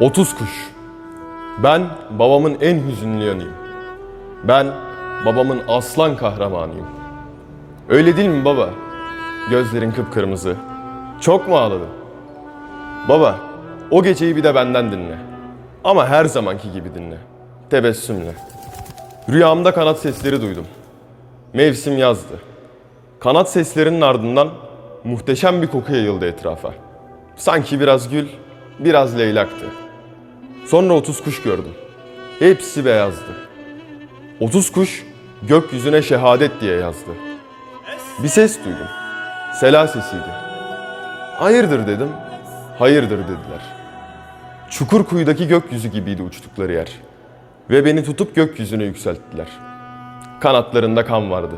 30 kuş. Ben babamın en hüzünlü yanıyım. Ben babamın aslan kahramanıyım. Öyle değil mi baba? Gözlerin kıpkırmızı. Çok mu ağladın? Baba, o geceyi bir de benden dinle. Ama her zamanki gibi dinle. Tebessümle. Rüyamda kanat sesleri duydum. Mevsim yazdı. Kanat seslerinin ardından muhteşem bir koku yayıldı etrafa. Sanki biraz gül, biraz leylaktı. Sonra 30 kuş gördüm. Hepsi beyazdı. 30 kuş gökyüzüne şehadet diye yazdı. Bir ses duydum. Sela sesiydi. Hayırdır dedim. Hayırdır dediler. Çukur kuyudaki gökyüzü gibiydi uçtukları yer. Ve beni tutup gökyüzüne yükselttiler. Kanatlarında kan vardı.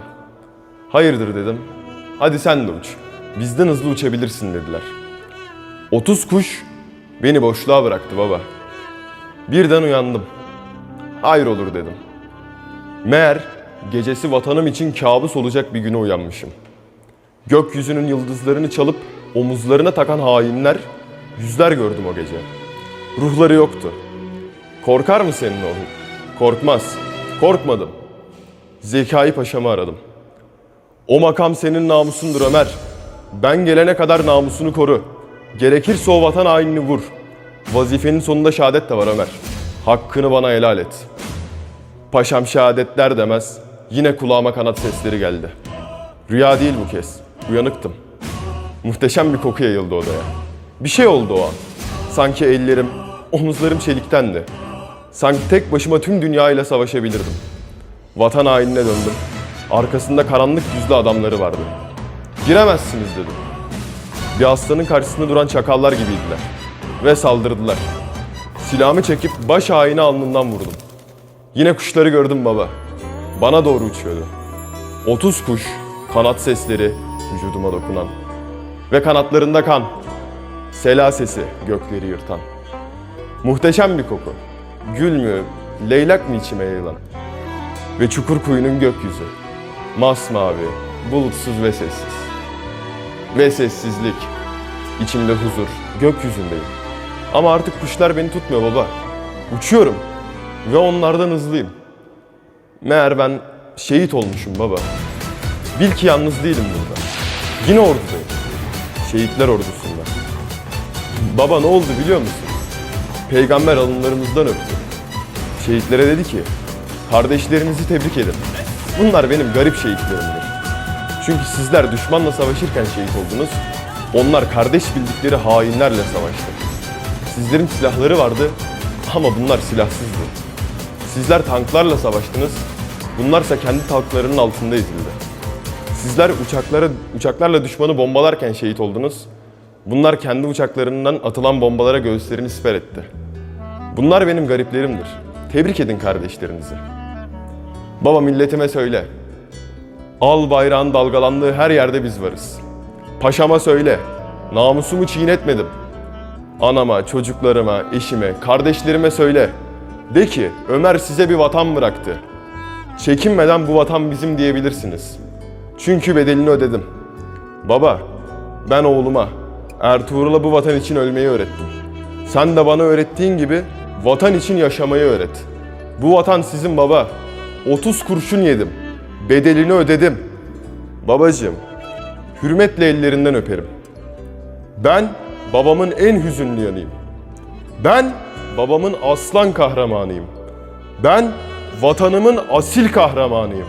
Hayırdır dedim. Hadi sen de uç. Bizden hızlı uçabilirsin dediler. 30 kuş beni boşluğa bıraktı baba. Birden uyandım. Hayır olur dedim. Meğer gecesi vatanım için kabus olacak bir güne uyanmışım. Gökyüzünün yıldızlarını çalıp omuzlarına takan hainler yüzler gördüm o gece. Ruhları yoktu. Korkar mı senin oğlun? Korkmaz. Korkmadım. Zekai Paşa'mı aradım. O makam senin namusundur Ömer. Ben gelene kadar namusunu koru. Gerekirse o vatan hainini vur. Vazifenin sonunda şehadet de var Ömer. Hakkını bana helal et. Paşam şehadetler demez. Yine kulağıma kanat sesleri geldi. Rüya değil bu kez. Uyanıktım. Muhteşem bir koku yayıldı odaya. Bir şey oldu o an. Sanki ellerim, omuzlarım çeliktendi. Sanki tek başıma tüm dünyayla savaşabilirdim. Vatan hainine döndüm. Arkasında karanlık yüzlü adamları vardı. Giremezsiniz dedim. Bir aslanın karşısında duran çakallar gibiydiler. Ve saldırdılar. Silahımı çekip baş haini alnından vurdum. Yine kuşları gördüm baba. Bana doğru uçuyordu. 30 kuş, kanat sesleri vücuduma dokunan. Ve kanatlarında kan. Sela sesi gökleri yırtan. Muhteşem bir koku. Gül mü, leylak mı içime yayılan? Ve çukur kuyunun gökyüzü. Masmavi, bulutsuz ve sessiz. Ve sessizlik. İçimde huzur, gökyüzündeyim. Ama artık kuşlar beni tutmuyor baba. Uçuyorum ve onlardan hızlıyım. Meğer ben şehit olmuşum baba. Bil ki yalnız değilim burada. Yine ordudayım. Şehitler ordusunda. Baba ne oldu biliyor musun? Peygamber alınlarımızdan öptü. Şehitlere dedi ki, kardeşlerinizi tebrik edin. Bunlar benim garip şehitlerimdir. Çünkü sizler düşmanla savaşırken şehit oldunuz. Onlar kardeş bildikleri hainlerle savaştı. Sizlerin silahları vardı ama bunlar silahsızdı. Sizler tanklarla savaştınız. Bunlarsa kendi tanklarının altında ezildi. Sizler uçaklara, uçaklarla düşmanı bombalarken şehit oldunuz. Bunlar kendi uçaklarından atılan bombalara göğüslerini siper etti. Bunlar benim gariplerimdir. Tebrik edin kardeşlerinizi. Baba milletime söyle. Al bayrağın dalgalandığı her yerde biz varız. Paşama söyle. Namusumu çiğnetmedim. Anama, çocuklarıma, eşime, kardeşlerime söyle. De ki Ömer size bir vatan bıraktı. Çekinmeden bu vatan bizim diyebilirsiniz. Çünkü bedelini ödedim. Baba, ben oğluma, Ertuğrul'a bu vatan için ölmeyi öğrettim. Sen de bana öğrettiğin gibi vatan için yaşamayı öğret. Bu vatan sizin baba. 30 kurşun yedim. Bedelini ödedim. Babacığım, hürmetle ellerinden öperim. Ben babamın en hüzünlü yanıyım. Ben babamın aslan kahramanıyım. Ben vatanımın asil kahramanıyım.